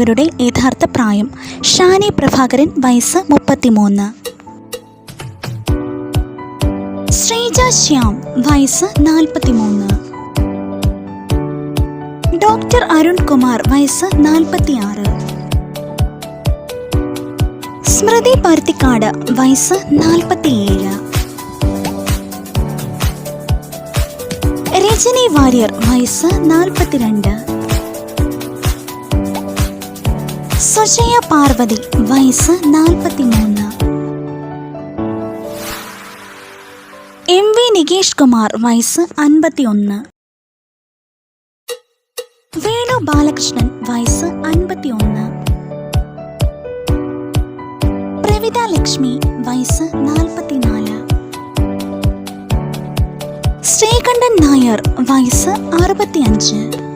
അവതാരകരുടെ യഥാർത്ഥ പ്രായം. ഷാനി പ്രഭാകരൻ വയസ്സ് മുപ്പത്തിമൂന്ന്. ശ്രീജ ശ്യാം വയസ്സ് നാൽപ്പത്തിമൂന്ന്. ഡോക്ടർ അരുൺ കുമാർ വയസ്സ് നാൽപ്പത്തിയാറ്. സ്മൃതി പരുത്തിക്കാട് വയസ്സ് നാൽപ്പത്തിയേഴ്. രജനി വാര്യർ വയസ്സ് നാൽപ്പത്തിരണ്ട്. സുജയ പാർവതി വയസ്സ് നാൽപ്പത്തിമൂന്ന്. എം വി നികേഷ് കുമാർ വയസ്സ് അൻപത്തിയൊന്ന്. വേണു ബാലകൃഷ്ണൻ വയസ്സ് അൻപത്തിയൊന്ന്. പ്രവിത ലക്ഷ്മി വയസ്സ് നാൽപ്പത്തിനാല്. ശ്രീകണ്ഠൻ നായർ വയസ്സ് അറുപത്തിയഞ്ച്.